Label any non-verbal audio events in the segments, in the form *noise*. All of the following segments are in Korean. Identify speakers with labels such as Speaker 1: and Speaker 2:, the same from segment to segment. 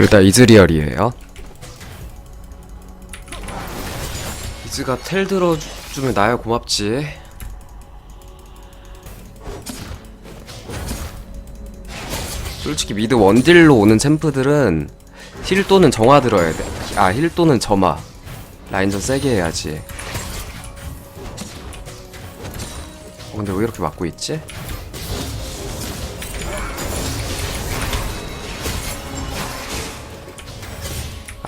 Speaker 1: 일단 이즈리얼이에요. 이즈가 텔 들어주면 나야 고맙지. 솔직히 미드 원딜로 오는 챔프들은 힐 또는 정화 들어야 돼. 아, 힐 또는 점화. 라인전 세게 해야지. 어, 근데 왜 이렇게 막고 있지?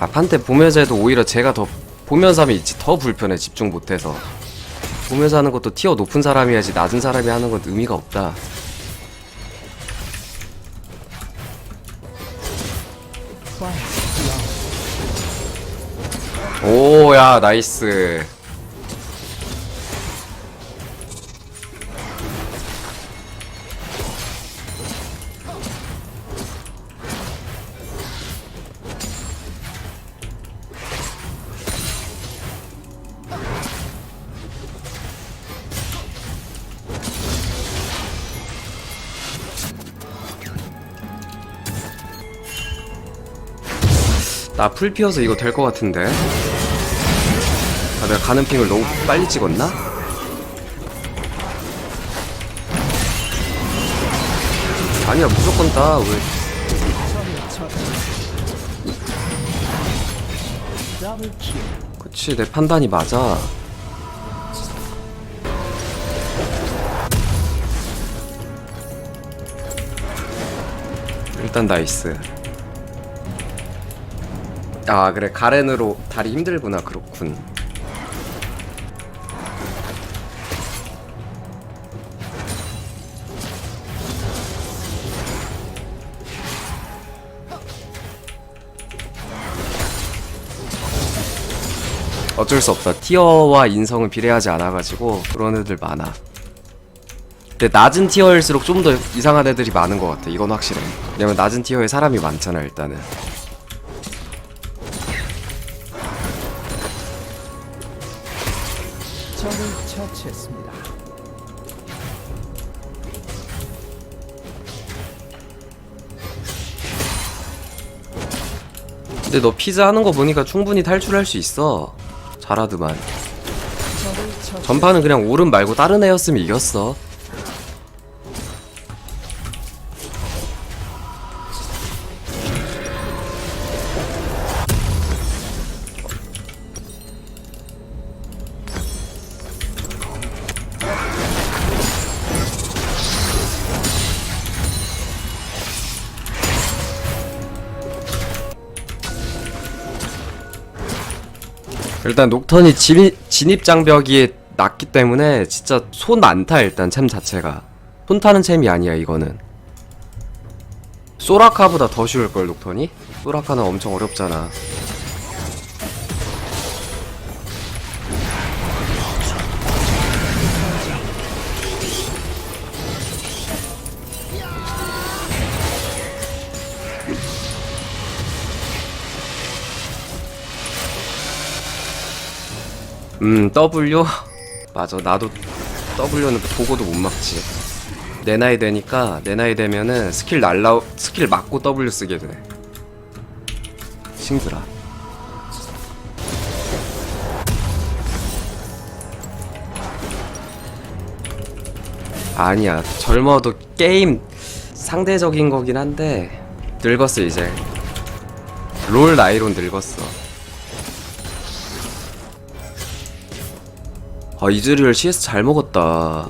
Speaker 1: 아 판테 보면서 해도 오히려 제가 더 보면서 하면 있지 더 불편해 집중 못해서. 보면서 하는 것도 티어 높은 사람이 해야지 낮은 사람이 하는 건 의미가 없다. 오 야 나이스 나 풀 피어서 이거 될 것 같은데. 아 내가 가는 핑을 너무 빨리 찍었나? 아니야 무조건 따왜. 그치 내 판단이 맞아. 일단 나이스 아 그래. 가렌으로 다리 힘들구나. 그렇군. 어쩔 수 없다. 티어와 인성은 비례하지 않아가지고 그런 애들 많아. 근데 낮은 티어일수록 좀 더 이상한 애들이 많은 것 같아. 이건 확실해. 왜냐면 낮은 티어에 사람이 많잖아 일단은
Speaker 2: 처치했습니다.
Speaker 1: 근데 너 피즈 하는 거 보니까 충분히 탈출할 수 있어. 잘하드만.
Speaker 2: 적을 처치.
Speaker 1: 전판은 그냥 오른 말고 다른 애였으면 이겼어. 일단 녹턴이 진입, 장벽이 낮기 때문에 진짜 손 안 타 일단 챔 자체가. 손 타는 챔이 아니야 이거는. 소라카보다 더 쉬울걸 녹턴이? 소라카는 엄청 어렵잖아 음 W? 맞아 나도 W는 보고도 못 막지. 내 나이 되니까 내 나이 되면은 스킬 날라 스킬 맞고 W 쓰게 돼. 싱드라 아니야 젊어도 게임 상대적인 거긴 한데 늙었어 이제. 롤 나이로 늙었어 아 이즈리얼 CS 잘 먹었다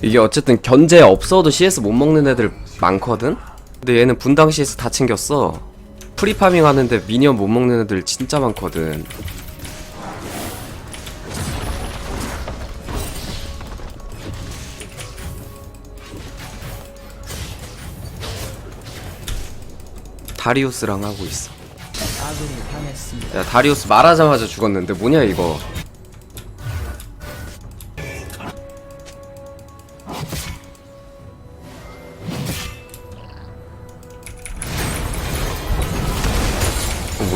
Speaker 1: 이게 어쨌든 견제 없어도 CS 못 먹는 애들 많거든? 근데 얘는 분당 CS 다 챙겼어 프리파밍 하는데 미니언 못 먹는 애들 진짜 많거든. 다리우스랑 하고 있어. 야 다리우스 말하자마자 죽었는데 뭐냐 이거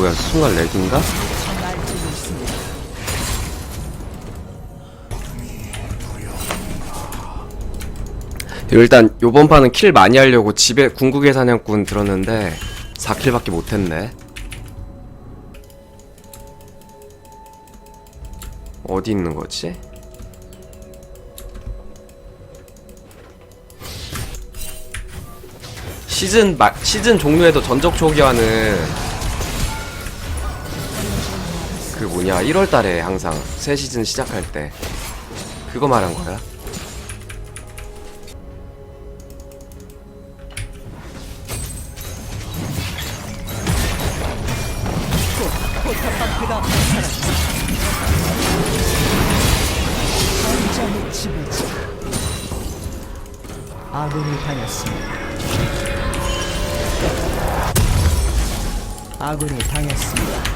Speaker 1: 뭐야 순간 렉인가? 일단 요번 판은 킬 많이 하려고 집에 궁극의 사냥꾼 들었는데 4킬밖에 못했네 어디 있는 거지? 시즌 마, 시즌 종료에도 전적 초기화는 그 뭐냐 1월달에 항상 새 시즌 시작할 때 그거 말한 거야?
Speaker 2: 아군이 당했습니다. 아군이 당했습니다.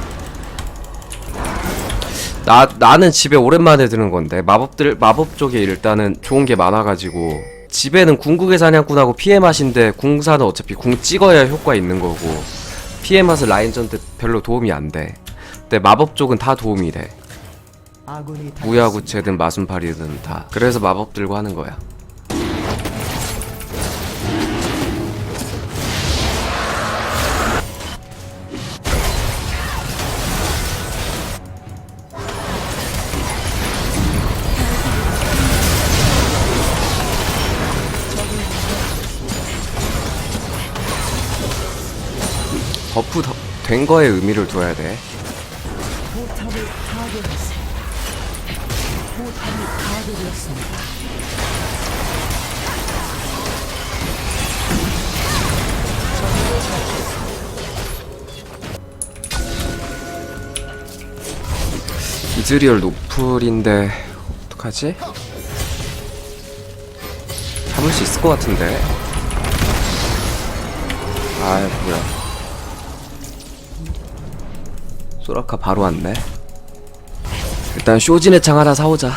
Speaker 1: 나 나는 집에 오랜만에 드는 건데 마법들 마법 쪽에 일단은 좋은 게 많아가지고 집에는 궁극의 사냥꾼하고 피해 맛인데 궁사는 어차피 궁 찍어야 효과 있는 거고 피해 맛은 라인전 때 별로 도움이 안 돼. 근데 마법 쪽은 다 도움이 돼. 무야구체든 마순팔이든 다. 그래서 마법 들고 하는 거야. 버프 더- 된 거에 의미를 둬야 돼. 이즈리얼 노플인데 어떡하지? 잡을 수 있을 것 같은데 아 뭐야 소라카 바로 왔네. 일단 쇼진의 창 하나 사오자.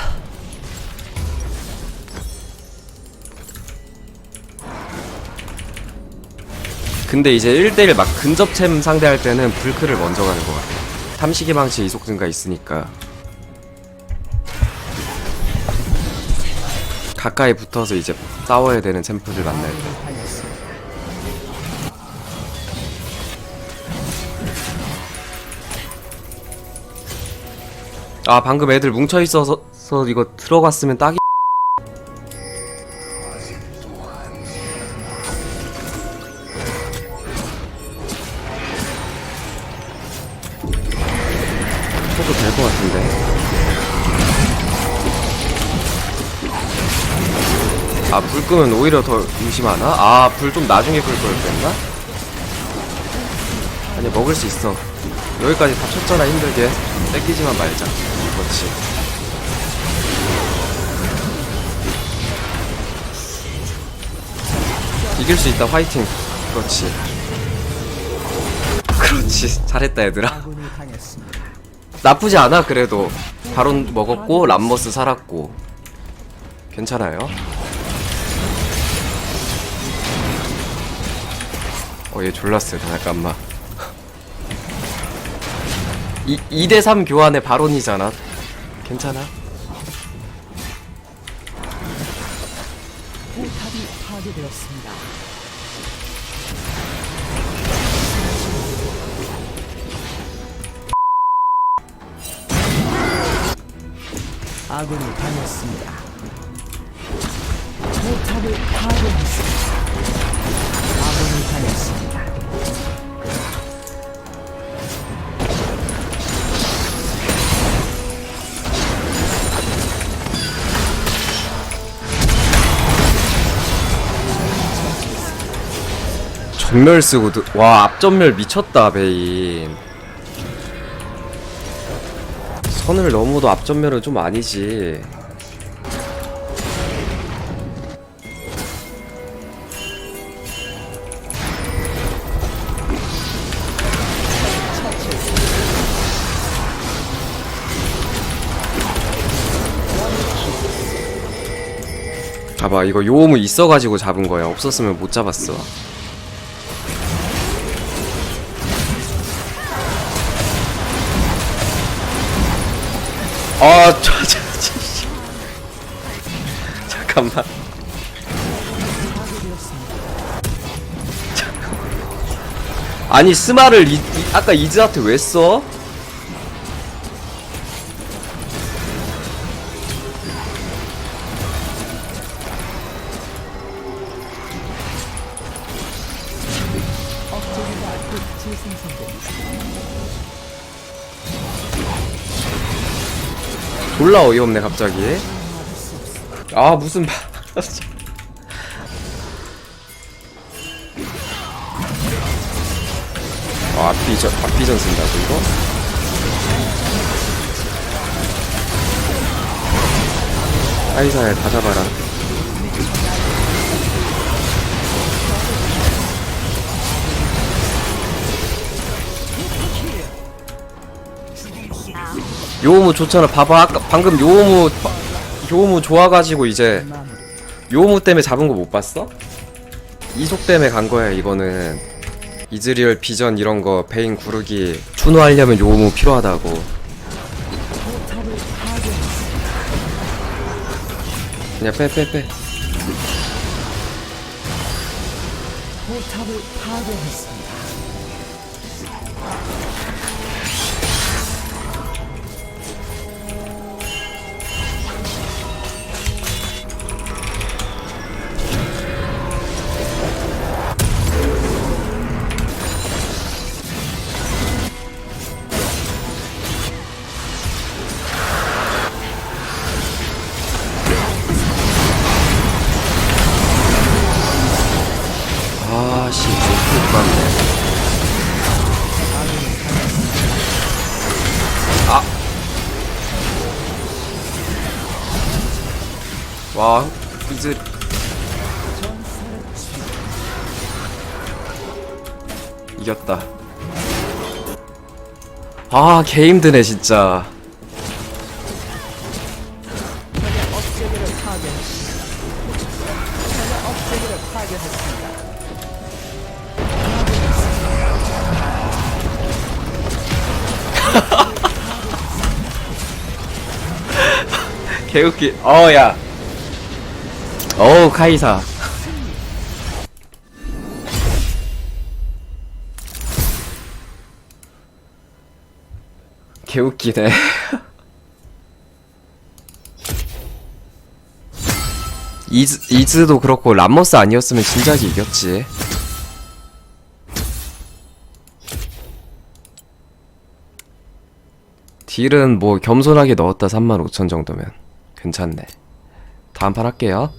Speaker 1: 근데 이제 1대1 막 근접챔 상대할 때는 불크를 먼저 가는 것 같아 탐식의 망치 이속 증가 있으니까. 가까이 붙어서 이제 싸워야 되는 챔프들 만나야 아 방금 애들 뭉쳐 있어서 서 이거 들어갔으면 딱이 해도 될 것 같은데 아 불 끄면 오히려 더 의심하나? 아 불 좀 나중에 끌걸 그랬나? 아니 먹을 수 있어 여기까지 다 쳤잖아 힘들게. 뺏기지만 말자. 그렇지. 이길 수 있다 화이팅. 그렇지. 그렇지. 잘했다 얘들아. 나쁘지 않아 그래도. 바론 먹었고 람머스 살았고. 괜찮아요. 어 얘 졸랐어요 잠깐만 2, 2대3 교환의 바론이잖아 괜찮아.
Speaker 2: 아군이 당했습니다. 포탑을 파괴했습니다. 아군이 당했습니다.
Speaker 1: 전멸 쓰고 드- 와 앞전멸 미쳤다 베인. 선을 넘어도 앞전멸은 좀 아니지. 봐봐 이거 요음이 있어가지고 잡은 거야. 없었으면 못 잡았어 아, 저, 저, 저, 씨. 잠깐만. 아니 스마를 이, 이- 아까 이즈한테 왜 써? 졸라 어이없네 갑자기. 아 무슨 바... *laughs* 아 앞비전 앞비전 쓴다고 이거? 아이사야 다 잡아라 요무 좋잖아 봐봐 아까 방금 요무 요무 좋아가지고 이제. 요무 때문에 잡은 거 못 봤어? 이속 때문에 간 거야 이거는 이즈리얼 비전 이런 거 베인 구르기 준호하려면 요무 필요하다고. 그냥 빼 빼 빼. 아. 와 이즈 이겼다 아 개 힘드네 진짜
Speaker 2: 적의 억제기를 파괴했습니다.
Speaker 1: 개웃기. 어 야. 어우 카이사. 개웃기네. *laughs* 이즈, 이즈도 그렇고 람머스 아니었으면 진작에 이겼지. 딜은 뭐 겸손하게 넣었다 35,000 정도면 괜찮네. 다음 판 할게요